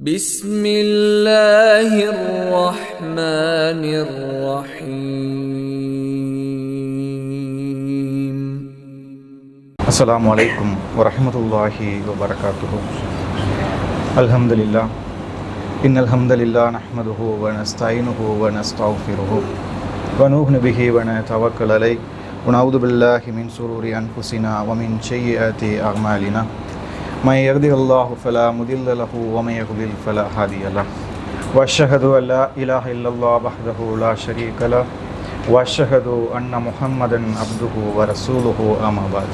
بسم الله الرحمن الرحيم. السلام عليكم ورحمة الله وبركاته. الحمد لله إن الحمد لله نحمده ونستعينه ونستغفره ونؤمن به ونتوكل عليه. ونعوذ بالله من شرور أنفسنا ومن سيئات أعمالنا. من يهده الله فلا مضل له ومن يضلل فلا هادي له. وأشهد أن لا إله إلا الله وحده لا شريك له. وأشهد أن محمدا عبده ورسوله أما بعد.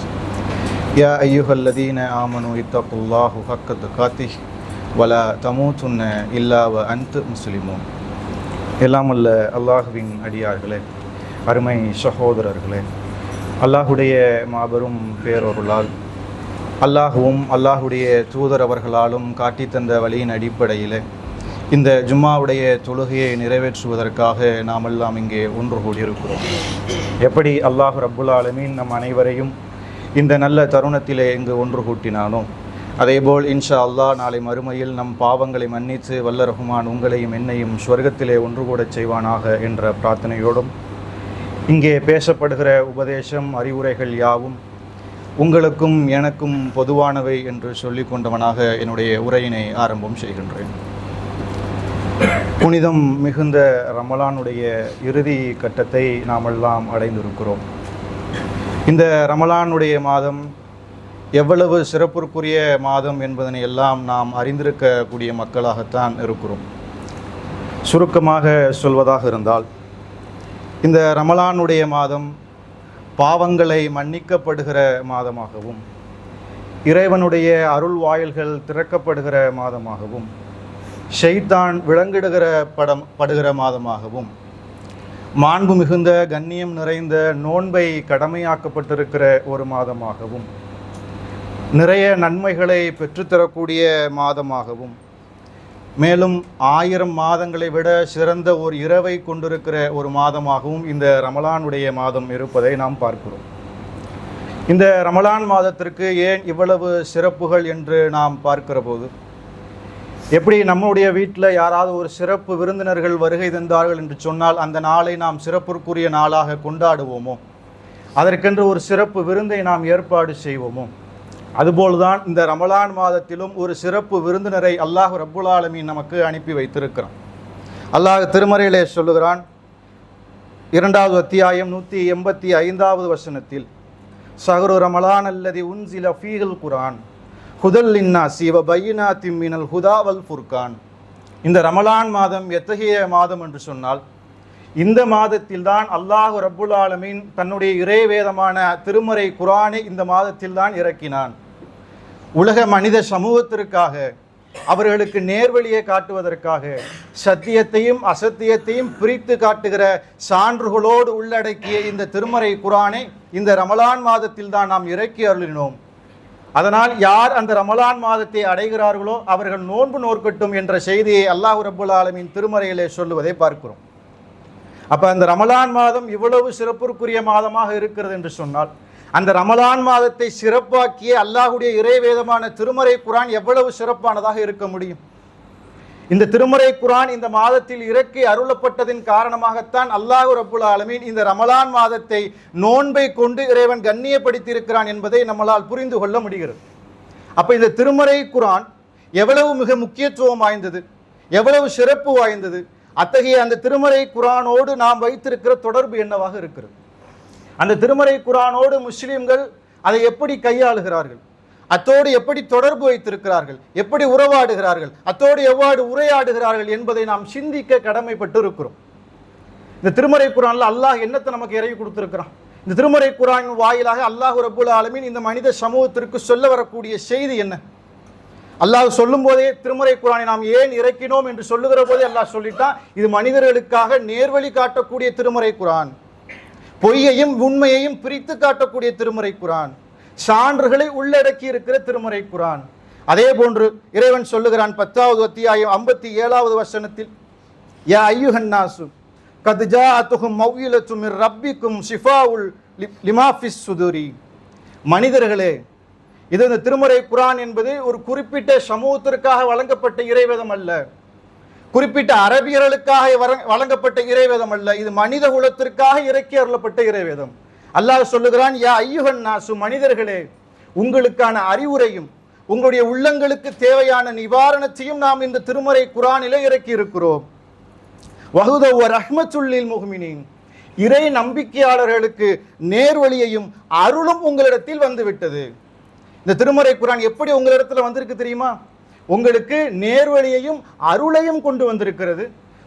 يا أيها الذين آمنوا اتقوا الله حق تقاته ولا تموتن إلا وانت مسلمون. எல்லாம் அல்ல அல்லாஹுவின் அடியார்களே அருமை சகோதரர்களே அல்லாஹுடைய மாபெரும் பேரொருளால் அல்லாஹுவும் அல்லாஹுடைய தூதர் அவர்களாலும் காட்டித் தந்த வழியின் அடிப்படையில் இந்த ஜும்மாவுடைய தொழுகையை நிறைவேற்றுவதற்காக நாம் எல்லாம் இங்கே ஒன்று கூடியிருக்கிறோம். எப்படி அல்லாஹு ரப்புல் ஆலமீன் நம் அனைவரையும் இந்த நல்ல தருணத்திலே இங்கு ஒன்று கூட்டினானோ அதேபோல் இன்ஷா அல்லாஹ் நாளை மறுமையில் நம் பாவங்களை மன்னித்து வல்ல ரஹ்மான் உங்களையும் என்னையும் ஸ்வர்க்கத்திலே ஒன்று கூடச் செய்வானாக என்ற பிரார்த்தனையோடும் இங்கே பேசப்படுகிற உபதேசம் அறிவுரைகள் யாவும் உங்களுக்கும் எனக்கும் பொதுவானவை என்று சொல்லிக் கொண்டவனாக என்னுடைய உரையினை ஆரம்பம் செய்கின்றேன். புனிதம் மிகுந்த ரமலானுடைய இறுதி கட்டத்தை நாமெல்லாம் அடைந்திருக்கிறோம். இந்த ரமலானுடைய மாதம் எவ்வளவு சிறப்புக்குரிய மாதம் என்பதனை எல்லாம் நாம் அறிந்திருக்கக்கூடிய மக்களாகத்தான் இருக்கிறோம். சுருக்கமாக சொல்வதாக இருந்தால் இந்த ரமலானுடைய மாதம் பாவங்களை மன்னிக்கப்படுகிற மாதமாகவும் இறைவனுடைய அருள் வாயில்கள் திறக்கப்படுகிற மாதமாகவும் ஷெய்தான் விளங்கிடுகிற படம் படுகிற மாதமாகவும் மாண்பு மிகுந்த கண்ணியம் நிறைந்த நோன்பை கடமையாக்கப்பட்டிருக்கிற ஒரு மாதமாகவும் நிறைய நன்மைகளை பெற்றுத்தரக்கூடிய மாதமாகவும் மேலும் ஆயிரம் மாதங்களை விட சிறந்த ஒரு இரவை கொண்டிருக்கிற ஒரு மாதமாகவும் இந்த ரமலானுடைய மாதம் இருப்பதை நாம் பார்க்கிறோம். இந்த ரமலான் மாதத்திற்கு ஏன் இவ்வளவு சிறப்புகள் என்று நாம் பார்க்கிற போது எப்படி நம்முடைய வீட்டில் யாராவது ஒரு சிறப்பு விருந்தினர்கள் வருகை தந்தார்கள் என்று சொன்னால் அந்த நாளை நாம் சிறப்புக்குரிய நாளாக கொண்டாடுவோமோ? அதற்கென்று ஒரு சிறப்பு விருந்தை நாம் ஏற்பாடு செய்வோமோ? அதுபோல்தான் இந்த ரமலான் மாதத்திலும் ஒரு சிறப்பு விருந்தினரை அல்லாஹ் ரப்புல் ஆலமீன் நமக்கு அனுப்பி வைத்திருக்கிறான். அல்லாஹ் திருமறையிலே சொல்லுகிறான் இரண்டாவது அத்தியாயம் நூற்றி எண்பத்தி ஐந்தாவது வசனத்தில் சஹரு ரமலான் அல்லதி உன்சில ஃபீஹல் குரான் ஹுதல் இன்னா சிவ பையினா திம்மினல் ஹுதாவல் ஃபுர்கான். இந்த ரமலான் மாதம் எத்தகைய மாதம் என்று சொன்னால் இந்த மாதத்தில் தான் அல்லாஹு ரப்புல் ஆலமின் தன்னுடைய இறை வேதமான திருமறை குரானை இந்த மாதத்தில் தான் இறக்கினான். உலக மனித சமூகத்திற்காக அவர்களுக்கு நேர்வழியை காட்டுவதற்காக சத்தியத்தையும் அசத்தியத்தையும் பிரித்து காட்டுகிற சான்றுகளோடு உள்ளடக்கிய இந்த திருமறை குரானை இந்த ரமலான் மாதத்தில் தான் நாம் இறக்கி அருளினோம். அதனால் யார் அந்த ரமலான் மாதத்தை அடைகிறார்களோ அவர்கள் நோன்பு நோற்கட்டும் என்ற செய்தியை அல்லாஹு ரபுல் ஆலமின் திருமறையிலே சொல்லுவதை பார்க்கிறோம். அப்போ அந்த ரமலான் மாதம் இவ்வளவு சிறப்புக்குரிய மாதமாக இருக்கிறது என்று சொன்னால் அந்த ரமலான் மாதத்தை சிறப்பாக்கிய அல்லாஹுடைய இறைவேதமான திருமறை குரான் எவ்வளவு சிறப்பானதாக இருக்க முடியும்? இந்த திருமறை குரான் இந்த மாதத்தில் இறக்கி அருளப்பட்டதின் காரணமாகத்தான் அல்லாஹு ரப்புல் ஆலமீன் இந்த ரமலான் மாதத்தை நோன்பை கொண்டு இறைவன் கண்ணியப்படுத்தி இருக்கிறான் என்பதை நம்மளால் புரிந்து கொள்ள முடிகிறது. அப்போ இந்த திருமறை குரான் எவ்வளவு மிக முக்கியத்துவம் வாய்ந்தது எவ்வளவு சிறப்பு வாய்ந்தது அத்தகைய அந்த திருமறை குரானோடு நாம் வைத்திருக்கிற தொடர்பு என்னவாக இருக்கிறது? அந்த திருமறை குரானோடு முஸ்லீம்கள் அதை எப்படி கையாளுகிறார்கள்? அத்தோடு எப்படி தொடர்பு வைத்திருக்கிறார்கள்? எப்படி உறவாடுகிறார்கள்? அத்தோடு எவ்வாறு உரையாடுகிறார்கள் என்பதை நாம் சிந்திக்க கடமைப்பட்டு இருக்கிறோம் இந்த திருமறை குரான்ல அல்லாஹ் என்னத்தை நமக்கு இறங்கி கொடுத்திருக்கிறான்? இந்த திருமறை குரான் வாயிலாக அல்லாஹ் ரபுல் ஆலமின் இந்த மனித சமூகத்திற்கு சொல்ல வரக்கூடிய செய்தி என்ன? அல்லாஹ் சொல்லும் போதே திருமறை குரானை நாம் ஏன் இறக்கினோம் என்று சொல்லுகிற போதே அல்லாஹ் சொல்லிட்டான். இது மனிதர்களுக்காக நேர்வழி காட்டக்கூடிய திருமறை குரான். பொய்யையும் உண்மையையும் பிரித்து காட்டக்கூடிய திருமறை குரான். சான்றுகளை உள்ளடக்கி இருக்கிற திருமறை குரான். அதே போன்று இறைவன் சொல்லுகிறான் பத்தாவது அத்தியாயம் ஐம்பத்தி ஏழாவது வசனத்தில் யா ஐயுஹன்னாசு கத் அத்துகும் மௌயிலத்தும் மிர் ரப்பிக்கும் உல் லிமாஃபிஸ் சுதுரி. மனிதர்களே இது இந்த திருமறை குரான் என்பது ஒரு குறிப்பிட்ட சமூகத்திற்காக வழங்கப்பட்ட இறைவேதம் அல்ல. குறிப்பிட்ட அரபியர்களுக்காக வழங்கப்பட்ட இறைவேதம் அல்ல. இது மனித குலத்திற்காக இறக்கி அருளப்பட்ட இறைவேதம். அல்லாஹ் சொல்லுகிறான் யா ஐயுகன் நாசு மனிதர்களே உங்களுக்கான அறிவுரையும் உங்களுடைய உள்ளங்களுக்கு தேவையான நிவாரணத்தையும் நாம் இந்த திருமறை குரானிலே இறக்கி இருக்கிறோம். வகுதவ ரஹ்மத்துல்லில் முகமினின் இறை நம்பிக்கையாளர்களுக்கு நேர்வழியையும் அருளும் உங்களிடத்தில் வந்துவிட்டது இந்த திருமறை குரான் எப்படி உங்களிடத்துல வந்திருக்கு தெரியுமா? உங்களுக்கு நேர்வழியையும் அருளையும் கொண்டு வந்திருக்கிறது.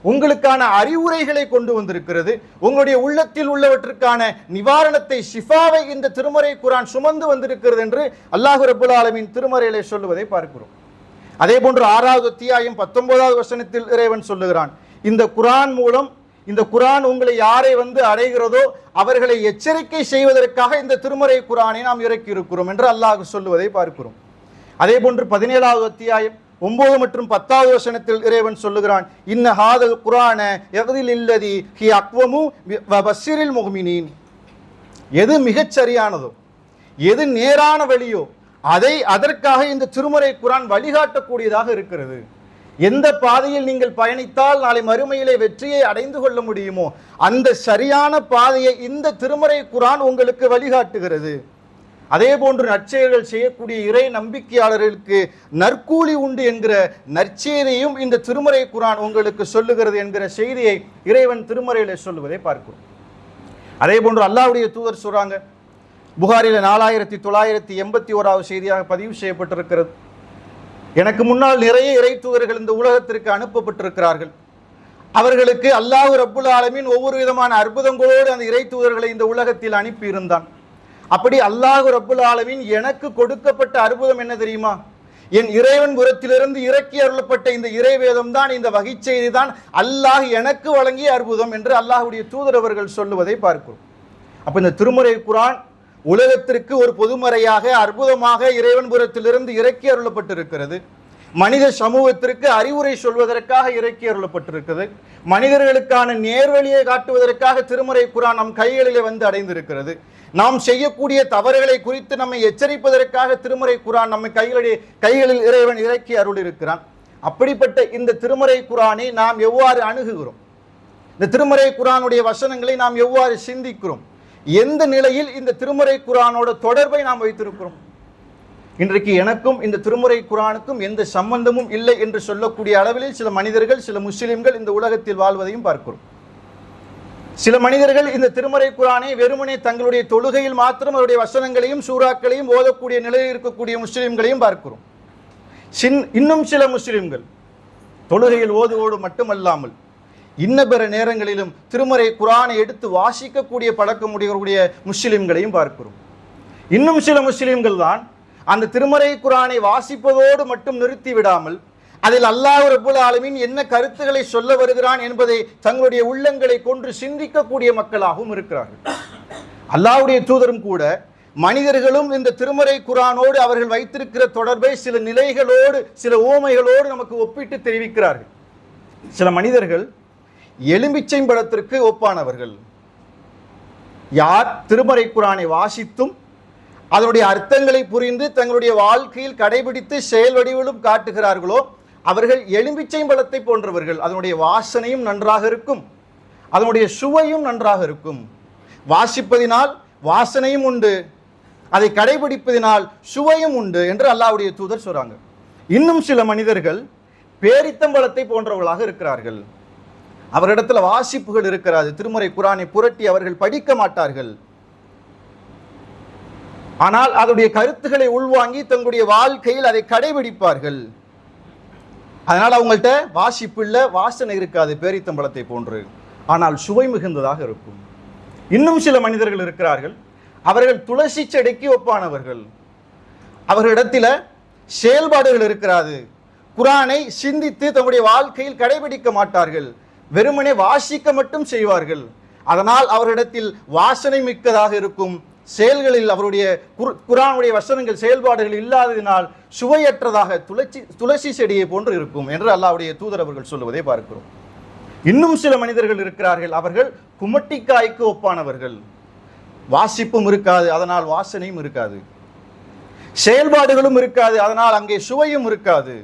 உங்களுக்கான அறிவுரைகளை கொண்டு வந்திருக்கிறது. உங்களுடைய உள்ளத்தில் உள்ளவற்றுக்கான நிவாரணத்தை ஷிஃபாவை இந்த திருமறை குரான் சுமந்து வந்திருக்கிறது என்று அல்லாஹு ரபுல் ஆலமின் திருமறையிலே சொல்லுவதை பார்க்கிறோம். அதே போன்று ஆறாவது அத்தியாயம் பத்தொன்பதாவது வசனத்தில் இறைவன் சொல்லுகிறான். இந்த குரான் மூலம் இந்த குரான் உங்களை யாரை வந்து அடைகிறதோ அவர்களை எச்சரிக்கை செய்வதற்காக இந்த திருமறை குரானை நாம் இறக்கி இருக்கிறோம் என்று அல்லாஹ் சொல்லுவதை பார்க்கிறோம். அதே போன்று பதினேழாவது அத்தியாயம் ஒன்பது மற்றும் பத்தாவது வசனத்தில் இறைவன் சொல்லுகிறான் இன்ன ஹாதல் குரான எவதில் இல்லதி ஹி அக்வமு வ முகமினின் எது மிகச் சரியானதோ எது நேரான வழியோ அதை அதற்காக இந்த திருமறை குரான் வழிகாட்டக்கூடியதாக இருக்கிறது. எந்த பாதையில் நீங்கள் பயணித்தால் நாளை மறுமையிலே வெற்றியை அடைந்து கொள்ள முடியுமோ அந்த சரியான பாதையை இந்த திருமறை குரான் உங்களுக்கு வழிகாட்டுகிறது. அதே போன்று நற்செயல்கள் செய்யக்கூடிய இறை நம்பிக்கையாளர்களுக்கு நற்கூலி உண்டு என்கிற நற்செய்தியையும் இந்த திருமறை குரான் உங்களுக்கு சொல்லுகிறது என்கிற செய்தியை இறைவன் திருமறையில் சொல்லுவதை பார்க்கிறோம். அதே போன்று அல்லாவுடைய தூதர் சொல்றாங்க புகாரில் நாலாயிரத்தி தொள்ளாயிரத்தி எண்பத்தி ஓராவது செய்தியாக பதிவு செய்யப்பட்டிருக்கிறது. எனக்கு முன்னால் நிறைய இறை தூதர்கள் இந்த உலகத்திற்கு அனுப்பப்பட்டிருக்கிறார்கள். அவர்களுக்கு அல்லாஹ் ரப்புல் ஆலமின் ஒவ்வொரு விதமான அற்புதங்களோடு அந்த இறை தூதர்களை இந்த உலகத்தில் அனுப்பியிருந்தான். அப்படி அல்லாஹ் ரப்புல் ஆலமின் எனக்கு கொடுக்கப்பட்ட அற்புதம் என்ன தெரியுமா? என் இறைவன் புறத்திலிருந்து இறக்கி அருளப்பட்ட இந்த இறைவேதம் தான் இந்த வகை செய்தி தான் அல்லாஹ் எனக்கு வழங்கிய அற்புதம் என்று அல்லாஹுடைய தூதரவர்கள் சொல்லுவதை பார்க்கிறோம். அப்போ இந்த திருமுறை குரான் உலகத்திற்கு ஒரு பொதுமறையாக அற்புதமாக இறைவன்புரத்திலிருந்து இறக்கி அருளப்பட்டிருக்கிறது. மனித சமூகத்திற்கு அறிவுரை சொல்வதற்காக இறக்கி அருளப்பட்டிருக்கிறது. மனிதர்களுக்கான நேர்வழியை காட்டுவதற்காக திருமுறை குரான் நம் கைகளிலே வந்து அடைந்திருக்கிறது. நாம் செய்யக்கூடிய தவறுகளை குறித்து நம்மை எச்சரிப்பதற்காக திருமுறை குரான் நம்மை கைகளிலே கைகளில் இறைவன் இறக்கி அருளிருக்கிறான் அப்படிப்பட்ட இந்த திருமுறை குரானை நாம் எவ்வாறு அணுகுகிறோம்? இந்த திருமறை குரானுடைய வசனங்களை நாம் எவ்வாறு சிந்திக்கிறோம்? எந்த நிலையில் இந்த திருமுறை குரானோட தொடர்பை நாம் வைத்திருக்கிறோம்? இன்றைக்கு எனக்கும் இந்த திருமுறை குரானுக்கும் எந்த சம்பந்தமும் இல்லை என்று சொல்லக்கூடிய அளவில் சில மனிதர்கள் சில முஸ்லிம்கள் இந்த உலகத்தில் வாழ்வதையும் பார்க்கிறோம். சில மனிதர்கள் இந்த திருமறை குரானை வெறுமனே தங்களுடைய தொழுகையில் மாத்திரம் அவருடைய வசனங்களையும் சூறாக்களையும் ஓதக்கூடிய நிலையில் இருக்கக்கூடிய முஸ்லிம்களையும் பார்க்கிறோம். சின் இன்னும் சில முஸ்லிம்கள் தொழுகையில் ஓதுவோடு மட்டுமல்லாமல் இன்ன பிற நேரங்களிலும் திருமறை குரானை எடுத்து வாசிக்கக்கூடிய பழக்கம் உடையவர்களுடைய முஸ்லிம்களையும் பார்க்கிறோம். இன்னும் சில முஸ்லிம்கள் தான் அந்த திருமறை குரானை வாசிப்பதோடு மட்டும் நிறுத்தி விடாமல் அதில் அல்லாஹ் ரபுல் ஆலமின் என்ன கருத்துக்களை சொல்ல வருகிறான் என்பதை தங்களுடைய உள்ளங்களை கொன்று சிந்திக்கக்கூடிய மக்களாகவும் இருக்கிறார்கள். அல்லாஹ்வுடைய தூதரும் கூட மனிதர்களும் இந்த திருமறை குரானோடு அவர்கள் வைத்திருக்கிற தொடர்பை சில நிலைகளோடு சில ஓமைகளோடு நமக்கு ஒப்பிட்டு தெரிவிக்கிறார்கள். சில மனிதர்கள் எலும்பிச்சை படத்திற்கு ஒப்பானவர்கள். யார் திருமறை குரானை வாசித்தும் அதனுடைய அர்த்தங்களை புரிந்து தங்களுடைய வாழ்க்கையில் கடைபிடித்து செயல் வடிவிலும் காட்டுகிறார்களோ அவர்கள் எலும்பிச்சை பழத்தை போன்றவர்கள். அதனுடைய வாசனையும் நன்றாக இருக்கும். அதனுடைய சுவையும் நன்றாக இருக்கும். வாசிப்பதினால் வாசனையும் உண்டு. அதை கடைபிடிப்பதினால் சுவையும் உண்டு என்று அல்லாவுடைய தூதர் சொல்றாங்க. இன்னும் சில மனிதர்கள் பேரித்தம்பழத்தை போன்றவர்களாக இருக்கிறார்கள். அவரிடத்துல வாசிப்புகள் இருக்கிறாது திருமுறை குரானை புரட்டி அவர்கள் படிக்க மாட்டார்கள். ஆனால் அதனுடைய கருத்துக்களை உள்வாங்கி தங்களுடைய வாழ்க்கையில் அதை கடைபிடிப்பார்கள். அதனால் அவங்கள்ட்ட வாசிப்பு இல்லை வாசனை இருக்காது பேரித்தம்பளத்தை போன்று. ஆனால் சுவை மிகுந்ததாக இருக்கும். இன்னும் சில மனிதர்கள் இருக்கிறார்கள். அவர்கள் துளசி செடிக்கு ஒப்பானவர்கள். அவர்களிடத்தில் செயல்பாடுகள் இருக்கிறாது. குரானை சிந்தித்து தங்களுடைய வாழ்க்கையில் கடைபிடிக்க மாட்டார்கள். வெறுமனே வாசிக்க மட்டும் செய்வார்கள். அதனால் அவரிடத்தில் வாசனை மிக்கதாக இருக்கும். செயல்களில் அவருடைய குர்- வசனங்கள் செயல்பாடுகள் இல்லாததினால் சுவையற்றதாக துளசி துளசி செடியை போன்று இருக்கும் என்று அல்லாஹ்வுடைய தூதர் அவர்கள் சொல்லுவதை பார்க்கிறோம். இன்னும் சில மனிதர்கள் இருக்கிறார்கள். அவர்கள் குமட்டிக்காய்க்கு ஒப்பானவர்கள். வாசிப்பும் இருக்காது அதனால் வாசனையும் இருக்காது. செயல்பாடுகளும் இருக்காது அதனால் அங்கே சுவையும் இருக்காது.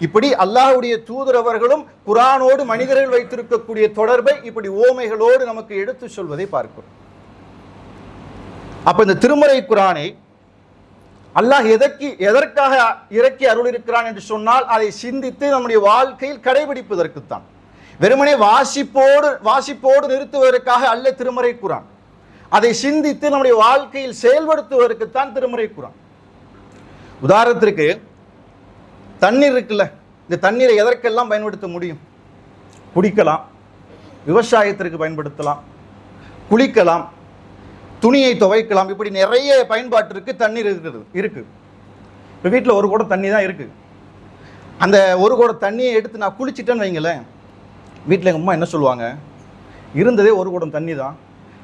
இப்படி அல்லாஹ்வுடைய தூதர் அவர்களும் குரானோடு மனிதர்கள் வைத்திருக்கக்கூடிய தொடர்பை இப்படி ஓமைகளோடு நமக்கு எடுத்து சொல்வதை பார்க்கிறோம். அப்ப இந்த திருமறை குரானை அல்லாஹ் எதற்கு எதற்காக இறக்கி அருள் இருக்கிறான் என்று சொன்னால் அதை சிந்தித்து நம்முடைய வாழ்க்கையில் கடைபிடிப்பதற்குத்தான். வெறுமனே வாசிப்போடு வாசிப்போடு நிறுத்துவதற்காக அல்ல திருமறை குரான். அதை சிந்தித்து நம்முடைய வாழ்க்கையில் செயல்படுத்துவதற்குத்தான் திருமறை குரான். உதாரணத்திற்கு தண்ணீர் இருக்குல்ல இந்த தண்ணீரை எதற்கெல்லாம் பயன்படுத்த முடியும்? குடிக்கலாம் விவசாயத்திற்கு பயன்படுத்தலாம் குளிக்கலாம் துணியை துவைக்கலாம் இப்படி நிறைய பயன்பாட்டிற்கு தண்ணீர் இருக்கிறது இருக்குது இப்போ வீட்டில் ஒரு குடம் தண்ணி தான் இருக்குது அந்த ஒரு குடம் தண்ணியை எடுத்து நான் குளிச்சிட்டேன்னு வைங்களேன் வீட்டில் எங்கள் அம்மா என்ன சொல்லுவாங்க? இருந்ததே ஒரு குடம் தண்ணி தான்.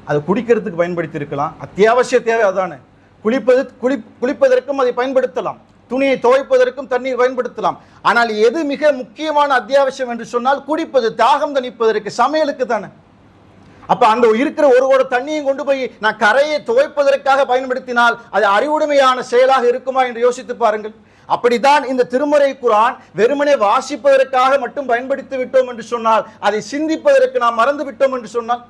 அதை குடிக்கிறதுக்கு பயன்படுத்தி இருக்கலாம் அத்தியாவசிய தேவை அதானே. குளிப்பது குளி குளிப்பதற்கும் அதை பயன்படுத்தலாம். துணியை துவைப்பதற்கும் தண்ணீர் பயன்படுத்தலாம். ஆனால் எது மிக முக்கியமான அத்தியாவசியம் என்று சொன்னால் குடிப்பது தாகம் தணிப்பதற்கு சமையலுக்கு தானே. அப்ப அந்த இருக்கிற ஒரு ஒரு தண்ணியும் கொண்டு போய் நான் கரையை துவைப்பதற்காக பயன்படுத்தினால் அது அறிவுடைமையான செயலாக இருக்குமா என்று யோசித்து பாருங்கள். அப்படித்தான் இந்த திருமறை குரான் வெறுமனே வாசிப்பதற்காக மட்டும் பயன்படுத்தி விட்டோம் என்று சொன்னால் அதை சிந்திப்பதற்கு நாம் மறந்து விட்டோம் என்று சொன்னால்.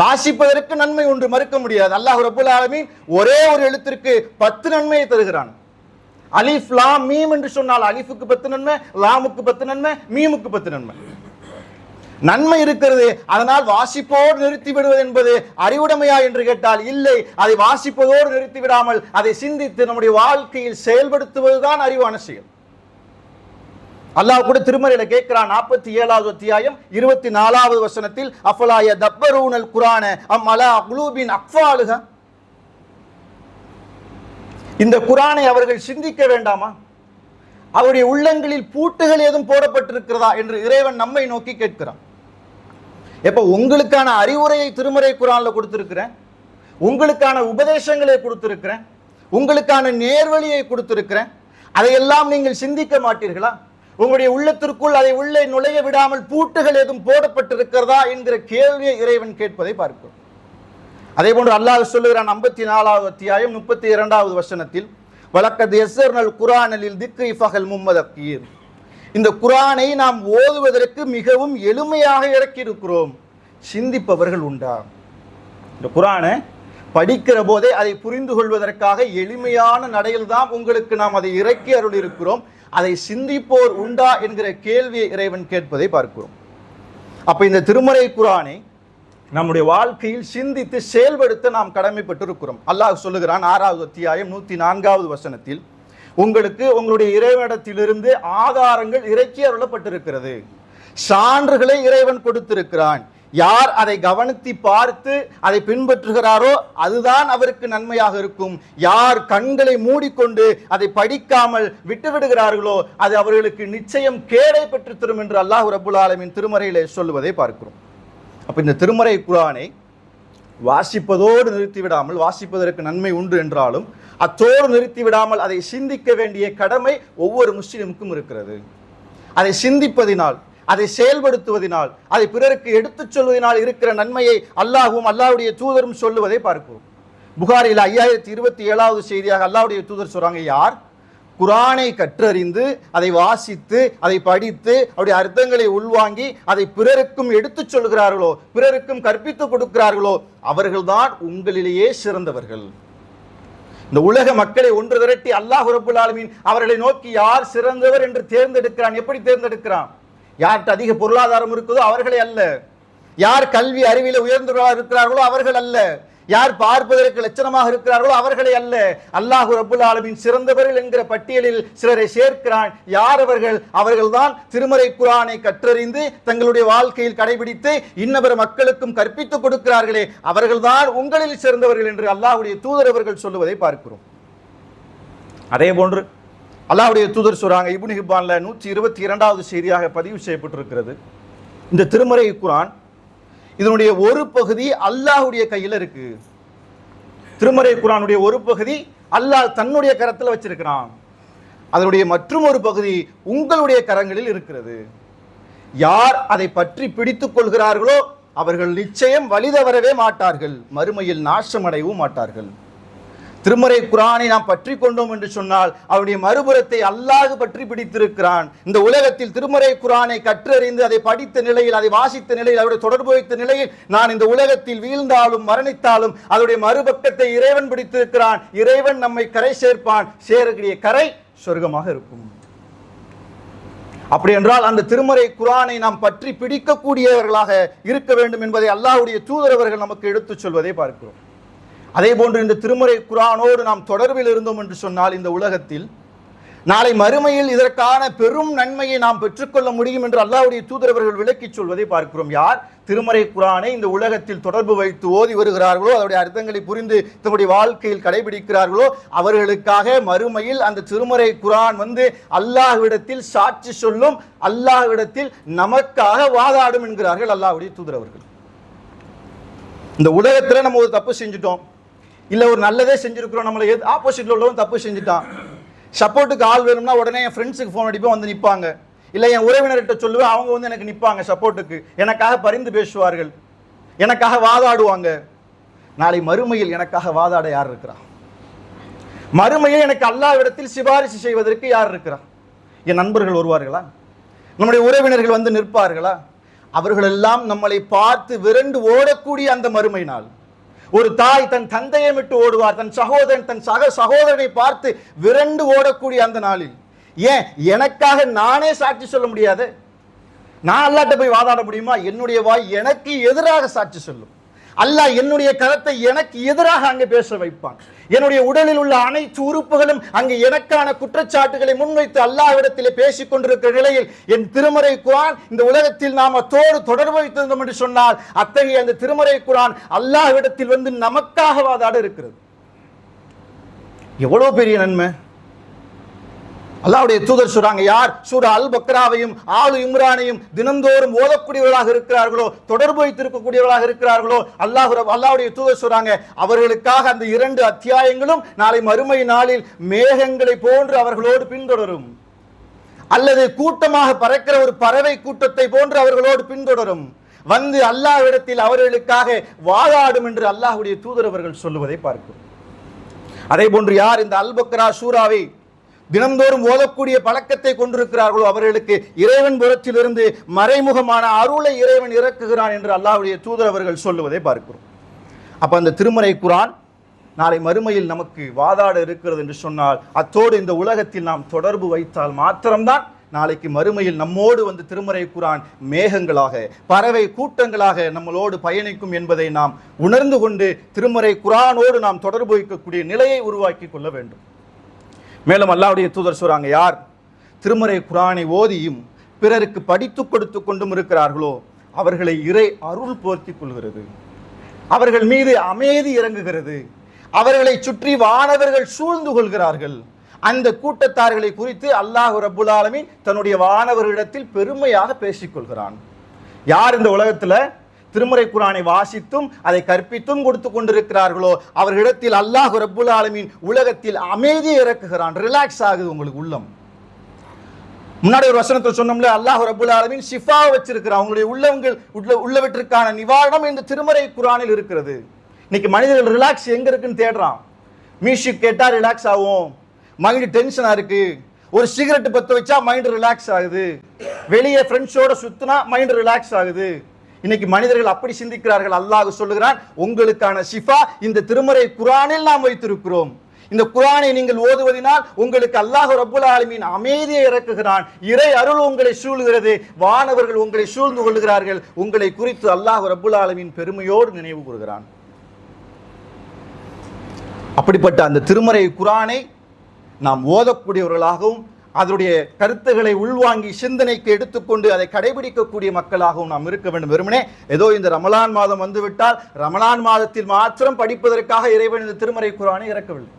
வாசிப்பதற்கு நன்மை ஒன்று மறுக்க முடியாது. அல்லாஹ் ரபுல் ஆலமீன் ஒரே ஒரு எழுத்திற்கு பத்து நன்மையை தருகிறான். அலிஃப் லா மீம் என்று சொன்னால் அலிஃபுக்கு பத்து நன்மை லாமுக்கு பத்து நன்மை மீமுக்கு பத்து நன்மை. நன்மை இருக்கிறது அதனால் வாசிப்போடு நிறுத்தி விடுவது என்பது அறிவுடைமையா என்று கேட்டால் இல்லை. அதை வாசிப்பதோடு நிறுத்தி விடாமல் அதை சிந்தித்து நம்முடைய வாழ்க்கையில் செயல்படுத்துவதுதான் அறிவான செயல். அல்லாஹ் கூட திருமறையில கேட்கிறான் நாற்பத்தி ஏழாவது அத்தியாயம் இருபத்தி நாலாவது வசனத்தில் அஃபலாய தப்பரூனல் குரான அம் அலா குலூபின் அக்ஃபாலுக இந்த குரானை அவர்கள் சிந்திக்க வேண்டாமா? அவருடைய உள்ளங்களில் பூட்டுகள் ஏதும் போடப்பட்டிருக்கிறதா என்று இறைவன் நம்மை நோக்கி கேட்கிறான். எப்ப உங்களுக்கான அறிவுரையை திருமறை குரான்ல கொடுத்திருக்கிறேன் உங்களுக்கான உபதேசங்களை கொடுத்திருக்கிறேன் உங்களுக்கான நேர்வழியை கொடுத்திருக்கிறேன் அதையெல்லாம் நீங்கள் சிந்திக்க மாட்டீர்களா? உங்களுடைய உள்ளத்திற்குள் அதை உள்ளே நுழைய விடாமல் பூட்டுகள் ஏதும் போடப்பட்டிருக்கிறதா என்கிற கேள்வியை இறைவன் கேட்பதை பார்க்கிறோம். அதே போன்று அல்லாஹ் சொல்லுகிறான் ஐம்பத்தி நாலாவது அத்தியாயம் முப்பத்தி இரண்டாவது வசனத்தில் வழக்கது எஸ்ஸர்னல் குரானலில் திக்ரி ஃபகல் மும்மதக்கீர். இந்த குரானை நாம் ஓதுவதற்கு மிகவும் எளிமையாக இறக்கியிருக்கிறோம். சிந்திப்பவர்கள் உண்டா? இந்த குரானை படிக்கிற போதே அதை புரிந்து கொள்வதற்காக எளிமையான நடையில் தான் உங்களுக்கு நாம் அதை இறக்கி அருள் இருக்கிறோம் அதை சிந்திப்போர் உண்டா என்கிற கேள்வியை இறைவன் கேட்பதை பார்க்கிறோம். அப்ப இந்த திருமறை குரானை நம்முடைய வாழ்க்கையில் சிந்தித்து செயல்படுத்த நாம் கடமைப்பட்டிருக்கிறோம். அல்லாஹ் சொல்லுகிறான் ஆறாவது அத்தியாயம் நூத்தி நான்காவது வசனத்தில் உங்களுக்கு உங்களுடைய இறைவனிடத்திலிருந்து ஆதாரங்கள் இறக்கி அருளப்பட்டிருக்கிறது. சான்றுகளை இறைவன் கொடுத்திருக்கிறான். யார் அதை கவனித்து பார்த்து அதை பின்பற்றுகிறாரோ அதுதான் அவருக்கு நன்மையாக இருக்கும். யார் கண்களை மூடிக்கொண்டு அதை படிக்காமல் விட்டுவிடுகிறார்களோ அது அவர்களுக்கு நிச்சயம் கேடை பெற்று தரும் என்று அல்லாஹ் ரபுல் ஆலமின் திருமறையிலே சொல்லுவதை பார்க்கிறோம். அப்போ இந்த திருமறை குரானை வாசிப்பதோடு நிறுத்திவிடாமல் வாசிப்பதற்கு நன்மை உண்டு என்றாலும் அத்தோடு நிறுத்திவிடாமல் அதை சிந்திக்க வேண்டிய கடமை ஒவ்வொரு முஸ்லிமுக்கும் இருக்கிறது. அதை சிந்திப்பதினால் அதை செயல்படுத்துவதினால் அதை பிறருக்கு எடுத்துச் சொல்வதனால் இருக்கிற நன்மையை அல்லாஹும் அல்லாவுடைய தூதரும் சொல்லுவதை பார்க்கிறோம் புகாரில் ஐயாயிரத்தி இருபத்தி ஏழாவது செய்தியாக அல்லாவுடைய தூதர் சொல்றாங்க யார்? குரானை கற்றறிந்து அதை வாசித்து அதை படித்து அவருடைய அர்த்தங்களை உள்வாங்கி அதை பிறருக்கும் எடுத்துச் சொல்கிறார்களோ பிறருக்கும் கற்பித்து கொடுக்கிறார்களோ அவர்கள்தான் உங்களிலேயே சிறந்தவர்கள். இந்த உலக மக்களை ஒன்று திரட்டி அல்லாஹ் ரபுல் ஆலமீன் அவர்களை நோக்கி யார் சிறந்தவர் என்று தேர்ந்தெடுக்கிறான்? எப்படி தேர்ந்தெடுக்கிறான்? யார்கிட்ட அதிக பொருளாதாரம் இருக்குதோ அவர்களே அல்ல. யார் கல்வி அறிவில உயர்ந்தவர்களாக இருக்கிறார்களோ அவர்கள் அல்ல. யார் பார்ப்பதற்கு லட்சணமாக இருக்கிறார்களோ அவர்களே அல்ல. அல்லாஹு ரபுல் ஆலமின் சிறந்தவர்கள் என்கிற பட்டியலில் சிலரை சேர்க்கிறான். யார் அவர்கள்? அவர்கள்தான் திருமறை குரானை கற்றறிந்து தங்களுடைய வாழ்க்கையில் கடைபிடித்து இன்னவர் மக்களுக்கும் கற்பித்துக் கொடுக்கிறார்களே. அவர்கள்தான் உங்களில் சிறந்தவர்கள் என்று அல்லாஹ்வுடைய தூதர் அவர்கள் சொல்லுவதை பார்க்கிறோம். அதே போன்று அல்லாஹ்வுடைய தூதர் சொல்றாங்க இப்னு ஹிப்பான்ல நூற்றி இருபத்தி இரண்டாவது செய்தியாக பதிவு செய்யப்பட்டிருக்கிறது. இந்த திருமறை குரான் இதனுடைய ஒரு பகுதி அல்லாஹுடைய கையில் இருக்கு. திருமறை குரானுடைய ஒரு பகுதி அல்லாஹ் தன்னுடைய கரத்தில் வச்சிருக்கிறான். அதனுடைய மற்றும் ஒரு பகுதி உங்களுடைய கரங்களில் இருக்கிறது. யார் அதை பற்றி பிடித்துக் கொள்கிறார்களோ அவர்கள் நிச்சயம் வழிதவரவே மாட்டார்கள். மறுமையில் நாசமடையவும் மாட்டார்கள். திருமறை குரானை நாம் பற்றி கொண்டோம் என்று சொன்னால் அவருடைய மறுபுறத்தை அல்லாஹ் பற்றி பிடித்திருக்கிறான். இந்த உலகத்தில் திருமறை குரானை கற்றறிந்து அதை படித்த நிலையில் அதை வாசித்த நிலையில் அவருடைய தொடர்பு வைத்த நிலையில் நான் இந்த உலகத்தில் வீழ்ந்தாலும் மரணித்தாலும் அதனுடைய மறுபக்கத்தை இறைவன் பிடித்திருக்கிறான். இறைவன் நம்மை கரை சேர்ப்பான். சேரக்கூடிய கரை சொர்க்கமாக இருக்கும். அப்படி என்றால் அந்த திருமறை குரானை நாம் பற்றி பிடிக்கக்கூடியவர்களாக இருக்க வேண்டும் என்பதை அல்லாஹுடைய தூதரவர்கள் நமக்கு எடுத்துச் சொல்வதை பார்க்கிறோம். அதே போன்று இந்த திருமறை குரானோடு நாம் தொடர்பில் இருந்தோம் என்று சொன்னால் இந்த உலகத்தில் நாளை மறுமையில் இதற்கான பெரும் நன்மையை நாம் பெற்றுக்கொள்ள முடியும் என்று அல்லாவுடைய தூதரவர்கள் விளக்கிச் சொல்வதை பார்க்கிறோம். யார்? திருமறை குரானை இந்த உலகத்தில் தொடர்பு வைத்து ஓதி வருகிறார்களோ அதனுடைய அர்த்தங்களை புரிந்து தன்னுடைய வாழ்க்கையில் கடைபிடிக்கிறார்களோ அவர்களுக்காக மறுமையில் அந்த திருமறை குரான் வந்து அல்லாஹ்விடத்தில் சாட்சி சொல்லும் அல்லாஹ்விடத்தில் நமக்காக வாதாடும் என்கிறார்கள் அல்லாஹுடைய தூதரவர்கள் இந்த உலகத்தில் நம்ம ஒரு தப்பு செஞ்சுட்டோம். இல்லை ஒரு நல்லதே செஞ்சுருக்குறோம். நம்மளை எது ஆப்போசிட்டில் உள்ளவன் தப்பு செஞ்சுட்டான். சப்போர்ட்டுக்கு ஆள் வேணும்னா உடனே என் ஃப்ரெண்ட்ஸுக்கு ஃபோன் அடிப்பேன் வந்து நிற்பாங்க இல்லை என் உறவினர்கிட்ட சொல்லுவேன் அவங்க வந்து எனக்கு நிற்பாங்க சப்போர்ட்டுக்கு எனக்காக பரிந்து பேசுவார்கள். எனக்காக வாதாடுவாங்க. நாளை மறுமையில் எனக்காக வாதாட யார் இருக்கிறா? மறுமையில் எனக்கு அல்லாவிடத்தில் சிபாரிசு செய்வதற்கு யார் இருக்கிறா? என் நண்பர்கள் வருவார்களா? நம்முடைய உறவினர்கள் வந்து நிற்பார்களா? அவர்களெல்லாம் நம்மளை பார்த்து விரண்டு ஓடக்கூடிய அந்த மறுமை நாள். ஒரு தாய் தன் தந்தையை விட்டு ஓடுவார் தன் சகோதரன் தன் சக சகோதரனை பார்த்து விரண்டு ஓடக்கூடிய அந்த நாளில். ஏன்? எனக்காக நானே சாட்சி சொல்ல முடியாது. நான் அல்லாட்ட போய் வாதாட முடியுமா? என்னுடைய வாய் எனக்கு எதிராக சாட்சி சொல்லும். அல்லாஹ் என்னுடைய கருத்தை எனக்கு எதிராக அங்கே பேச வைப்பான். என்னுடைய உடலில் உள்ள அனைத்து உறுப்புகளும் அங்கு எனக்கான குற்றச்சாட்டுகளை முன்வைத்து அல்லாஹ்விடத்திலே பேசிக் கொண்டிருக்கிற நிலையில் என் திருமறை குரான் இந்த உலகத்தில் நாம் அத்தோடு தொடர்பு வைத்திருந்தோம் என்று சொன்னால் அத்தகைய அந்த திருமறை குரான் அல்லாஹ்விடத்தில் வந்து நமக்காக வாதாட இருக்கிறது. எவ்வளவு பெரிய நன்மை? அல்லாவுடைய தூதர் சொல்றாங்க யார்? சூரா அல் பக்ராவையும் ஆளு இம்ரானையும் தினந்தோறும் ஓதக்கூடியவர்களாக இருக்கிறார்களோ தொடர்பு வைத்திருக்கக்கூடியவர்களாக இருக்கிறார்களோ அல்லாஹ் அல்லாவுடைய தூதர் சொல்றாங்க அவர்களுக்காக அந்த இரண்டு அத்தியாயங்களும் நாளை மறுமை நாளில் மேகங்களை போன்று அவர்களோடு பின்தொடரும். அல்லது கூட்டமாக பறக்கிற ஒரு பறவை கூட்டத்தை போன்று அவர்களோடு பின்தொடரும். வந்து அல்லாஹ்விடத்தில் அவர்களுக்காக வாதாடும் என்று அல்லாஹுடைய தூதர் அவர்கள் சொல்லுவதை பார்க்கிறோம். அதே போன்று யார் இந்த அல்பக்ரா சூராவை தினந்தோறும் ஓதக்கூடிய பழக்கத்தை கொண்டிருக்கிறார்களோ அவர்களுக்கு இறைவன் புறத்திலிருந்து மறைமுகமான அருளை இறைவன் இறக்குகிறான் என்று அல்லாஹுடைய தூதர் அவர்கள் சொல்லுவதை பார்க்கிறோம். அப்ப அந்த திருமறை குரான் நாளை மறுமையில் நமக்கு வாதாட இருக்கிறது என்று சொன்னால் அத்தோடு இந்த உலகத்தில் நாம் தொடர்பு வைத்தால் மாத்திரம்தான் நாளைக்கு மறுமையில் நம்மோடு வந்து திருமறை குரான் மேகங்களாக பறவை கூட்டங்களாக நம்மளோடு பயணிக்கும் என்பதை நாம் உணர்ந்து கொண்டு திருமறை குரானோடு நாம் தொடர்பு வைக்கக்கூடிய நிலையை உருவாக்கி கொள்ள வேண்டும். மேலும் அல்லாவுடைய தூதர் சொல்கிறாங்க யார் திருமறை குரானை ஓதியும் பிறருக்கு படித்து கொடுத்து கொண்டும் இருக்கிறார்களோ அவர்களை இறை அருள் போர்த்தி கொள்கிறது. அவர்கள் மீது அமைதி இறங்குகிறது. அவர்களை சுற்றி வானவர்கள் சூழ்ந்து கொள்கிறார்கள். அந்த கூட்டத்தார்களை குறித்து அல்லாஹ் ரப்புல் தன்னுடைய வானவர்களிடத்தில் பெருமையாக பேசிக்கொள்கிறான் யார் இந்த உலகத்துல? திருமுறை குரானை வாசித்தும் அதை கற்பித்தும் கொடுத்து கொண்டிருக்கிறார்களோ அவர்களிடத்தில் அல்லாஹ் ரபுல் ஆலமின் உலகத்தில் அமைதியை இறக்குகிறான். ரிலாக்ஸ் ஆகுது உங்களுக்கு உள்ளம். முன்னாடி ஒரு வசனத்தை சொன்னோம்ல அல்லாஹ் ரபுல் ஆலமின் ஷிஃபா வச்சிருக்கிறான் அவங்களுடைய உள்ளவங்கள் உள்ள உள்ளவற்றிற்கான நிவாரணம் இந்த திருமறை குரானில் இருக்கிறது. இன்னைக்கு மனிதர்கள் ரிலாக்ஸ் எங்க இருக்குன்னு தேடுறான். மியூசிக் கேட்டால் ரிலாக்ஸ் ஆகும். மைண்டு டென்ஷனா இருக்கு. ஒரு சிகரெட் பற்ற வச்சா மைண்ட் ரிலாக்ஸ் ஆகுது. வெளியே ஃப்ரெண்ட்ஸோட சுத்தினா மைண்ட் ரிலாக்ஸ் ஆகுது. இன்னைக்கு மனிதர்கள் அப்படி சிந்திக்கிறார்கள். அல்லாஹ் சொல்லுகிறான் உங்களுக்கான ஷிஃபா இந்த திருமறை குரானில் நாம் வைத்திருக்கிறோம். இந்த குரானை நீங்கள் ஓதுவதினால் உங்களுக்கு அல்லாஹ் ரபுல் ஆலமீன் அமைதியை இறக்குகிறான். இறை அருள் உங்களை சூழ்கிறது. வானவர்கள் உங்களை சூழ்ந்து கொள்கிறார்கள். உங்களை குறித்து அல்லாஹ் ரபுல் ஆலமீன் பெருமையோடு நினைவு கூறுகிறான். அப்படிப்பட்ட அந்த திருமறை குரானை நாம் ஓதக்கூடியவர்களாகவும் அதனுடைய கருத்துக்களை உள்வாங்கி சிந்தனைக்கு எடுத்துக்கொண்டு அதை கடைபிடிக்கக்கூடிய மக்களாகவும் நாம் இருக்க வேண்டும். வெறுமனே ஏதோ இந்த ரமலான் மாதம் வந்துவிட்டால் ரமலான் மாதத்தில் மாத்திரம் படிப்பதற்காக இறைவன் இந்த திருமறை குரானை இறக்கவில்லை.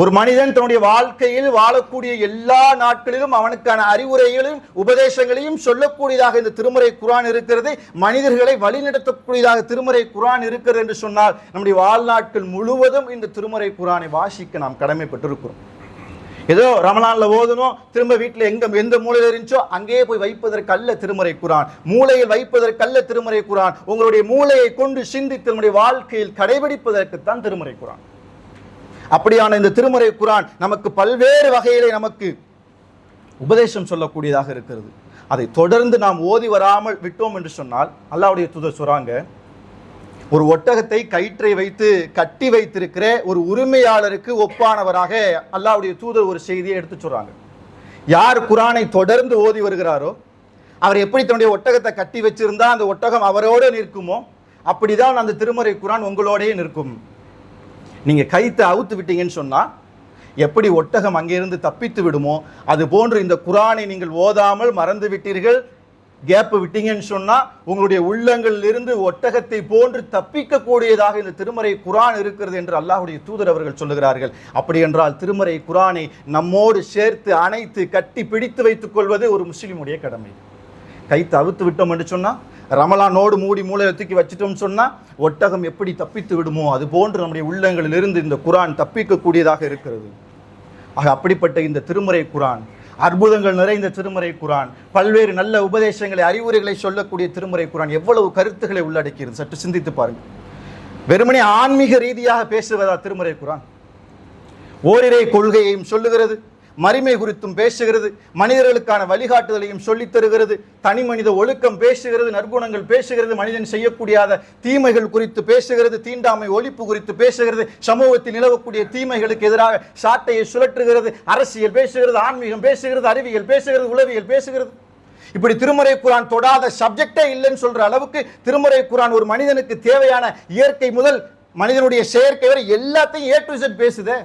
ஒரு மனிதன் தன்னுடைய வாழ்க்கையில் வாழக்கூடிய எல்லா நாட்களிலும் அவனுக்கான அறிவுரைகளையும் உபதேசங்களையும் சொல்லக்கூடியதாக இந்த திருமறை குரான் இருக்கிறது. மனிதர்களை வழிநடத்தக்கூடியதாக திருமறை குரான் இருக்கிறது என்று சொன்னால் நம்முடைய வாழ்நாட்கள் முழுவதும் இந்த திருமறை குரானை வாசிக்க நாம் கடமைப்பட்டிருக்கிறோம். ஏதோ ரமலான்ல ஓதணும் திரும்ப வீட்டில் எங்க எந்த மூலையில் இருந்துச்சோ அங்கேயே போய் வைப்பதற்கல்ல திருமறை குரான். மூளையில் வைப்பதற்கல்ல திருமறை குரான். உங்களுடைய மூளையை கொண்டு சிந்தித்து நம்முடைய வாழ்க்கையில் கடைபிடிப்பதற்குத்தான் திருமறை குரான். அப்படியான இந்த திருமறை குரான் நமக்கு பல்வேறு வகையிலே நமக்கு உபதேசம் சொல்லக்கூடியதாக இருக்கிறது. அதை தொடர்ந்து நாம் ஓதி வராமல் விட்டோம் என்று சொன்னால் அல்லாவுடைய துதர் சொல்றாங்க ஒரு ஒட்டகத்தை கயிற்றை வைத்து கட்டி வைத்திருக்கிற ஒரு உரிமையாளருக்கு ஒப்பானவராக அல்லாவுடைய தூதர் ஒரு செய்தியை எடுத்து சொல்றாங்க. யார் குரானை தொடர்ந்து ஓதி வருகிறாரோ அவர் எப்படி தன்னுடைய ஒட்டகத்தை கட்டி வச்சிருந்தா அந்த ஒட்டகம் அவரோடு நிற்குமோ அப்படிதான் அந்த திருமறை குரான் உங்களோடயே நிற்கும். நீங்க கைத்தை அவுத்து விட்டீங்கன்னு சொன்னா எப்படி ஒட்டகம் அங்கிருந்து தப்பித்து விடுமோ அது போன்று இந்த குரானை நீங்கள் ஓதாமல் மறந்து விட்டீர்கள் கேப் விட்டீங்கன்னு சொன்னா உங்களுடைய உள்ளங்களில் இருந்து ஒட்டகத்தை போன்று தப்பிக்க கூடியதாக இந்த திருமறை குரான் இருக்கிறது என்று அல்லாஹுடைய தூதர் அவர்கள் சொல்லுகிறார்கள். அப்படி என்றால் திருமறை குரானை நம்மோடு சேர்த்து அணைத்து கட்டி பிடித்து வைத்துக் கொள்வது ஒரு முஸ்லீமுடைய கடமை. கை தவித்து விட்டோம் என்று சொன்னா ரமலானோடு மூடி மூளையை தூக்கி வச்சிட்டோம்னு சொன்னா ஒட்டகம் எப்படி தப்பித்து விடுமோ அது போன்று நம்முடைய உள்ளங்களிலிருந்து இந்த குரான் தப்பிக்கக்கூடியதாக இருக்கிறது. ஆக அப்படிப்பட்ட இந்த திருமறை குரான் அற்புதங்கள் நிறைந்த திருமறை குரான். பல்வேறு நல்ல உபதேசங்களை அறிவுரைகளை சொல்லக்கூடிய திருமறை குரான். எவ்வளவு கருத்துக்களை உள்ளடக்கியது. சற்று சிந்தித்து பாருங்கள். வெறுமனே ஆன்மீக ரீதியாக பேசுவதா திருமறை குரான்? ஓரிரை கொள்கையையும் சொல்லுகிறது. மரிமை குறித்தும் பேசுகிறது மனிதர்களுக்கான வழிகாட்டுதலையும் சொல்லித் தருகிறது தனி மனித ஒழுக்கம் பேசுகிறது நற்குணங்கள் பேசுகிறது மனிதன் செய்யக்கூடியாத தீமைகள் குறித்து பேசுகிறது தீண்டாமை ஒழிப்பு குறித்து பேசுகிறது சமூகத்தில் நிலவக்கூடிய தீமைகளுக்கு எதிராக சாட்டையை சுழற்றுகிறது அரசியல் பேசுகிறது ஆன்மீகம் பேசுகிறது அறிவியல் பேசுகிறது உளவியல் பேசுகிறது. இப்படி திருமறை குரான் தொடாத சப்ஜெக்டே இல்லைன்னு சொல்ற அளவுக்கு திருமறை குரான் ஒரு மனிதனுக்கு தேவையான இயற்கை முதல் மனிதனுடைய செயற்கை வரை எல்லாத்தையும் ஏ டு Z பேசுதே.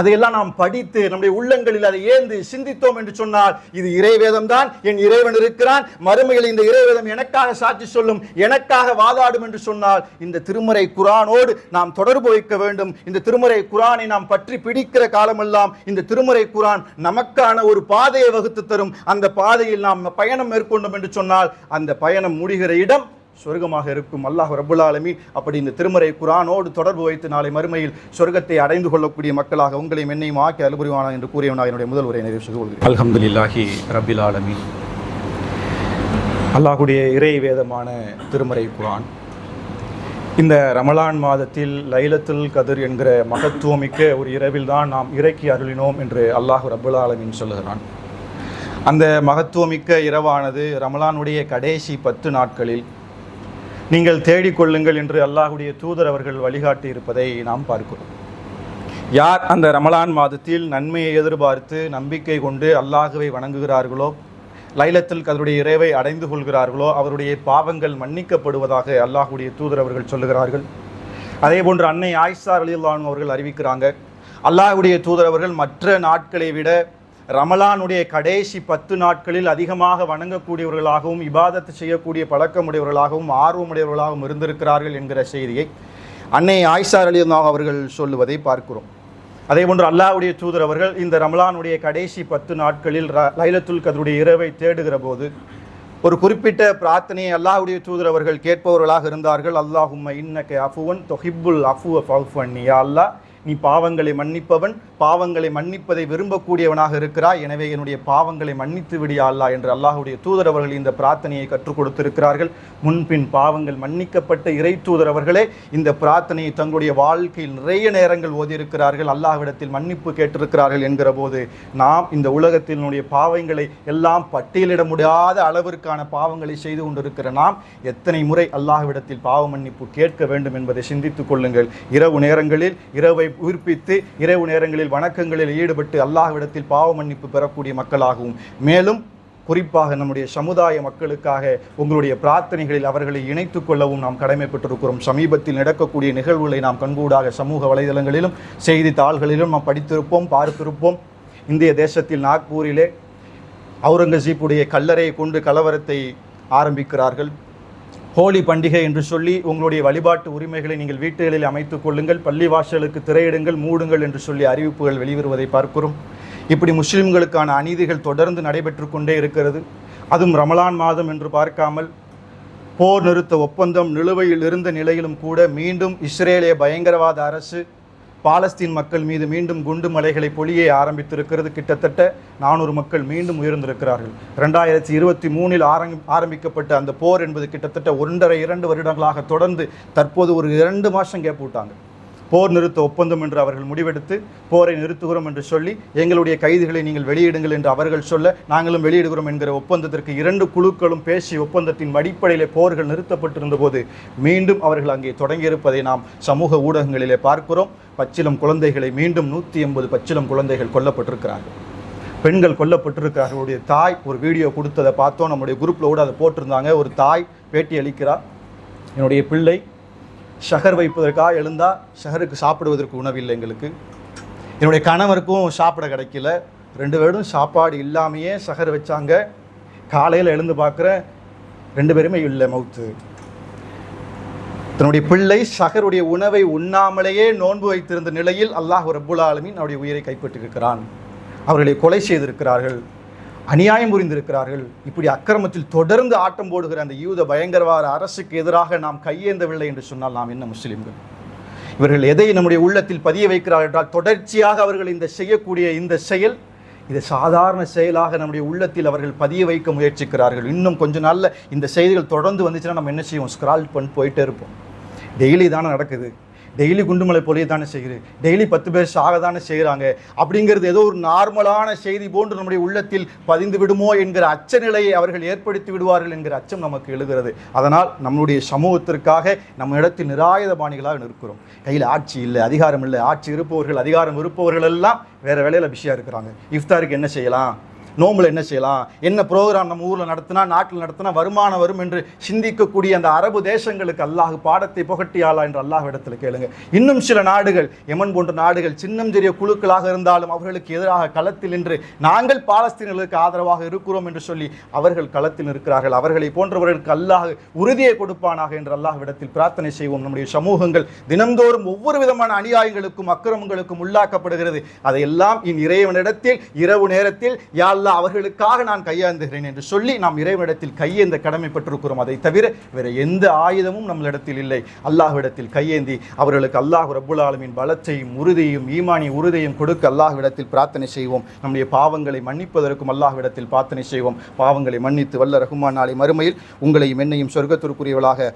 அதையெல்லாம் நாம் படித்து நம்முடைய உள்ளங்களில் அதை ஏந்து சிந்தித்தோம் என்று சொன்னால் இது இறைவேதம் தான் என் இறைவன் இருக்கிறான். மறுமையில் இந்த இறைவேதம் எனக்காக சாட்சி சொல்லும் எனக்காக வாதாடும் என்று சொன்னால் இந்த திருமறை குரானோடு நாம் தொடர்பு வைக்க வேண்டும். இந்த திருமறை குரானை நாம் பற்றி பிடிக்கிற காலமெல்லாம் இந்த திருமறை குரான் நமக்கான ஒரு பாதையை வகுத்து தரும். அந்த பாதையில் நாம் பயணம் மேற்கொண்டோம் என்று சொன்னால் அந்த பயணம் முடிகிற இடம் சொர்க்கமாக இருக்கும் அல்லாஹ் ரபுல் ஆலமீன். அப்படி இந்த திருமறை குரானோடு தொடர்பு வைத்து நாளை மறுமையில் சொர்க்கத்தை அடைந்து கொள்ளக்கூடிய மக்களாக உங்களையும் என்னையும் ஆக்கி அலுபுரிவானா என்று கூறியவனாக என்னுடைய முதல் உரை நிறைவு செய்து கொள்கிறேன். அல்ஹம்துலில்லாஹி ரபில் ஆலமீன். அல்லாஹுடைய இறை வேதமான திருமறை குரான். இந்த ரமலான் மாதத்தில் லைலத்துல் கதிர் என்கிற மகத்துவமிக்க ஒரு இரவில் தான் நாம் இறக்கி அருளினோம் என்று அல்லாஹ் ரபுல் ஆலமீன் சொல்லுகிறான். அந்த மகத்துவமிக்க இரவானது ரமலானுடைய கடைசி பத்து நாட்களில் நீங்கள் தேடிக்கொள்ளுங்கள் என்று அல்லாஹுடைய தூதர் அவர்கள் வழிகாட்டி இருப்பதை நாம் பார்க்கிறோம். யார் அந்த ரமலான் மாதத்தில் நன்மையை எதிர்பார்த்து நம்பிக்கை கொண்டு அல்லாஹுவை வணங்குகிறார்களோ லைலத்தில் அதனுடைய இறைவை அடைந்து கொள்கிறார்களோ அவருடைய பாவங்கள் மன்னிக்கப்படுவதாக அல்லாஹுடைய தூதர் அவர்கள் சொல்லுகிறார்கள். அதே போன்று அன்னை ஆயிஷா அலியுல்லான் அவர்கள் அறிவிக்கிறாங்க அல்லாஹுடைய தூதர் அவர்கள் மற்ற நாட்களை விட ரமலானுடைய கடைசி பத்து நாட்களில் அதிகமாக வணங்கக்கூடியவர்களாகவும் இபாதத்து செய்யக்கூடிய பழக்கமுடையவர்களாகவும் ஆர்வமுடையவர்களாகவும் இருந்திருக்கிறார்கள் என்கிற செய்தியை அன்னை ஆயிஷார் அலியுல்லாஹ் அவர்கள் சொல்லுவதை பார்க்கிறோம். அதே போன்று அல்லாவுடைய தூதர் அவர்கள் இந்த ரமலானுடைய கடைசி பத்து நாட்களில் ர- லைலத்துல் கதருடைய இரவை தேடுகிற போது ஒரு குறிப்பிட்ட பிரார்த்தனையை அல்லாஹுடைய தூதர் அவர்கள் கேட்பவர்களாக இருந்தார்கள். அல்லாஹும்ம இன்னக அஃபுவன் தொஹிபுல் அஃபுவ ஃபஃபன் யா அல்லாஹ் நீ பாவங்களை மன்னிப்பவன் பாவங்களை மன்னிப்பதை விரும்பக்கூடியவனாக இருக்கிறாய். எனவே என்னுடைய பாவங்களை மன்னித்து விடியா அல்லா என்று அல்லாஹுடைய தூதர் அவர்கள் இந்த பிரார்த்தனையை கற்றுக் கொடுத்திருக்கிறார்கள். முன்பின் பாவங்கள் மன்னிக்கப்பட்ட இறை தூதர் அவர்களே இந்த பிரார்த்தனையை தங்களுடைய வாழ்க்கையில் நிறைய நேரங்கள் ஓதியிருக்கிறார்கள். அல்லாஹ்விடத்தில் மன்னிப்பு கேட்டிருக்கிறார்கள் என்கிற போது நாம் இந்த உலகத்தினுடைய பாவங்களை எல்லாம் பட்டியலிட முடியாத அளவிற்கான பாவங்களை செய்து கொண்டிருக்கிற நாம் எத்தனை முறை அல்லாஹ்விடத்தில் பாவ மன்னிப்பு கேட்க வேண்டும் என்பதை சிந்தித்துக் கொள்ளுங்கள். இரவு நேரங்களில் இரவை உயிர்ப்பித்து இரவு நேரங்களில் வணக்கங்களில் ஈடுபட்டு அல்லாஹ்விடத்தில் பாவ மன்னிப்பு பெறக்கூடிய மக்களாகவும் மேலும் குறிப்பாக நம்முடைய சமுதாய மக்களுக்காக உங்களுடைய பிரார்த்தனைகளில் அவர்களை இணைத்து கொள்ளவும் நாம் கடமைப்பட்டிருக்கிறோம். சமீபத்தில் நடக்கக்கூடிய நிகழ்வுகளை நாம் கண்கூடாக சமூக வலைதளங்களிலும் செய்தித்தாள்களிலும் நாம் படித்திருப்போம் பார்த்திருப்போம். இந்திய தேசத்தில் நாக்பூரிலே அவுரங்கசீப்புடைய கல்லறையை கொண்டு கலவரத்தை ஆரம்பிக்கிறார்கள். ஹோலி பண்டிகை என்று சொல்லி உங்களுடைய வழிபாட்டு உரிமைகளை நீங்கள் வீட்டுகளில் அமைத்துக் கொள்ளுங்கள் பள்ளிவாசலுக்கு திரையிடுங்கள் மூடுங்கள் என்று சொல்லி அறிவிப்புகள் வெளிவருவதை பார்க்கிறோம். இப்படி முஸ்லிம்களுக்கான அநீதிகள் தொடர்ந்து நடைபெற்று கொண்டே இருக்கிறது. அதுவும் ரமலான் மாதம் என்று பார்க்காமல் போர் நிறுத்த ஒப்பந்தம் நிலுவையில் இருந்த நிலையிலும் கூட மீண்டும் இஸ்ரேலிய பயங்கரவாத அரசு பாலஸ்தீன் மக்கள் மீது மீண்டும் குண்டு மலைகளை பொழிய ஆரம்பித்திருக்கிறது. கிட்டத்தட்ட நானூறு மக்கள் மீண்டும் உயர்ந்திருக்கிறார்கள் ரெண்டாயிரத்தி இருபத்தி மூணில் ஆரம்பி ஆரம்பிக்கப்பட்ட அந்த போர் என்பது கிட்டத்தட்ட ஒன்றரை இரண்டு வருடங்களாக தொடர்ந்து தற்போது ஒரு இரண்டு மாதம் கேப் விட்டாங்க. போர் நிறுத்த ஒப்பந்தம் என்று அவர்கள் முடிவெடுத்து போரை நிறுத்துகிறோம் என்று சொல்லி எங்களுடைய கைதிகளை நீங்கள் வெளியிடுங்கள் என்று அவர்கள் சொல்ல நாங்களும் வெளியிடுகிறோம் என்கிற ஒப்பந்தத்திற்கு இரண்டு குழுக்களும் பேசி ஒப்பந்தத்தின் அடிப்படையில் போர்கள் நிறுத்தப்பட்டிருந்த போது மீண்டும் அவர்கள் அங்கே தொடங்கியிருப்பதை நாம் சமூக ஊடகங்களிலே பார்க்கிறோம். பச்சிலம் குழந்தைகளை மீண்டும் நூற்றி எண்பது பச்சிலம் குழந்தைகள் கொல்லப்பட்டிருக்கிறார்கள். பெண்கள் கொல்லப்பட்டிருக்கிறார்கள். அவருடைய தாய் ஒரு வீடியோ கொடுத்ததை பார்த்தோம். நம்முடைய குரூப்பில் கூட அதை போட்டிருந்தாங்க. ஒரு தாய் பேட்டி அளிக்கிறார். என்னுடைய பிள்ளை ஷஹர் வைப்பதற்காக எழுந்தால் ஷஹருக்கு சாப்பிடுவதற்கு உணவில்லை எங்களுக்கு. என்னுடைய கணவருக்கும் சாப்பிட கிடைக்கல. ரெண்டு பேரும் சாப்பாடு இல்லாமையே ஷஹர் வச்சாங்க. காலையில் எழுந்து பார்க்குறேன் ரெண்டு பேருமே இல்லை மவுத்து. தன்னுடைய பிள்ளை ஷஹருடைய உணவை உண்ணாமலேயே நோன்பு வைத்திருந்த நிலையில் அல்லாஹ் ரப்புல் ஆலமின் அவருடைய உயிரை கைப்பற்றிருக்கிறான் அவர்களை கொலை செய்திருக்கிறார்கள். அநியாயம் புரிந்திருக்கிறார்கள். இப்படி அக்கிரமத்தில் தொடர்ந்து ஆட்டம் போடுகிற அந்த யூத பயங்கரவாத அரசுக்கு எதிராக நாம் கையேந்தவில்லை என்று சொன்னால் நாம் என்ன முஸ்லிம்கள்? இவர்கள் எதை நம்முடைய உள்ளத்தில் பதிய வைக்கிறார்கள் என்றால் தொடர்ச்சியாக அவர்கள் இந்த செய்யக்கூடிய இந்த செயல் இது சாதாரண செயலாக நம்முடைய உள்ளத்தில் அவர்கள் பதிய வைக்க முயற்சிக்கிறார்கள். இன்னும் கொஞ்ச நாளில் இந்த செய்திகள் தொடர்ந்து வந்துச்சுன்னா நம்ம என்ன செய்வோம்? ஸ்க்ரால் பண்ணி போயிட்டே இருப்போம். டெய்லி தானே நடக்குது. டெய்லி குண்டுமலை பொழிய தானே செய்கிறது டெய்லி பத்து பேர் சாக தானே செய்கிறாங்க அப்படிங்கிறது ஏதோ ஒரு நார்மலான செய்தி போன்று நம்முடைய உள்ளத்தில் பதிந்து விடுமோ என்கிற அச்சநிலையை அவர்கள் ஏற்படுத்தி விடுவார்கள் என்கிற அச்சம் நமக்கு எழுகிறது. அதனால் நம்முடைய சமூகத்திற்காக நம்ம இடத்தில் நிராயுதபாணிகளாக நிற்கிறோம். கையில் ஆட்சி இல்லை அதிகாரம் இல்லை. ஆட்சி இருப்பவர்கள் அதிகாரம் இருப்பவர்கள் எல்லாம் வேற வேலையில் பிஸியாக இருக்கிறாங்க. இஃப்தாருக்கு என்ன செய்யலாம்? நோம்பில் என்ன செய்யலாம்? என்ன ப்ரோக்ராம் நம்ம ஊரில் நடத்தினா நாட்டில் நடத்தினா வருமானம் வரும் என்று சிந்திக்கக்கூடிய அந்த அரபு தேசங்களுக்கு அல்லாஹ் பாடத்தை புகட்டியாளா என்று அல்லாஹ் இடத்துல கேளுங்க. இன்னும் சில நாடுகள் எமன் போன்ற நாடுகள் சின்னம் சிறிய குழுக்களாக இருந்தாலும் அவர்களுக்கு எதிராக களத்தில் நின்று நாங்கள் பாலஸ்தீனர்களுக்கு ஆதரவாக இருக்கிறோம் என்று சொல்லி அவர்கள் களத்தில் இருக்கிறார்கள் அவர்களை போன்றவர்களுக்கு அல்லாஹ் உறுதியை கொடுப்பானாக என்று அல்லாஹ் இடத்தில் பிரார்த்தனை செய்வோம். நம்முடைய சமூகங்கள் தினந்தோறும் ஒவ்வொரு விதமான அநியாயங்களுக்கும் அக்கிரமங்களுக்கும் உள்ளாக்கப்படுகிறது. அதையெல்லாம் இன் இறைவனிடத்தில் இரவு நேரத்தில் யாழ் அல்லாஹ் அவர்களுக்காக நான் கையாந்துகிறேன் என்று சொல்லி நாம் இறைவனிடத்தில் கையேந்த கடமைப்பட்டிருக்கிறோம். அதை தவிர வேற எந்த ஆயுதமும் நம்மளிடத்தில் இல்லை. அல்லாஹ்விடத்தில் கையேந்தி அவர்களுக்கு அல்லாஹ் ரபுல் ஆலமின் பலத்தையும் உறுதியும் ஈமானி உறுதியும் கொடுக்க அல்லாஹ்விடத்தில் பிரார்த்தனை செய்வோம். நம்முடைய பாவங்களை மன்னிப்பதற்கும் அல்லாஹ்விடத்தில் பிரார்த்தனை செய்வோம். பாவங்களை மன்னித்து வல்ல ரகுமான் நாளை மறுமையில் உங்களையும் என்னையும் சொர்க்கத்திற்குரியவளாக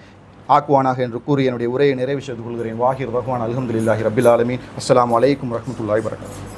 ஆக்குவானாக என்று கூறி என்னுடைய உரையை நிறைவு செய்து கொள்கிறேன். வாஹிர் ரஹ்மான் அலமதுல்லாஹி ரபில் ஆலமீன். அஸ்லாம் வலைக்கம் வரமத்துல்லாய் வரகாத்துஹு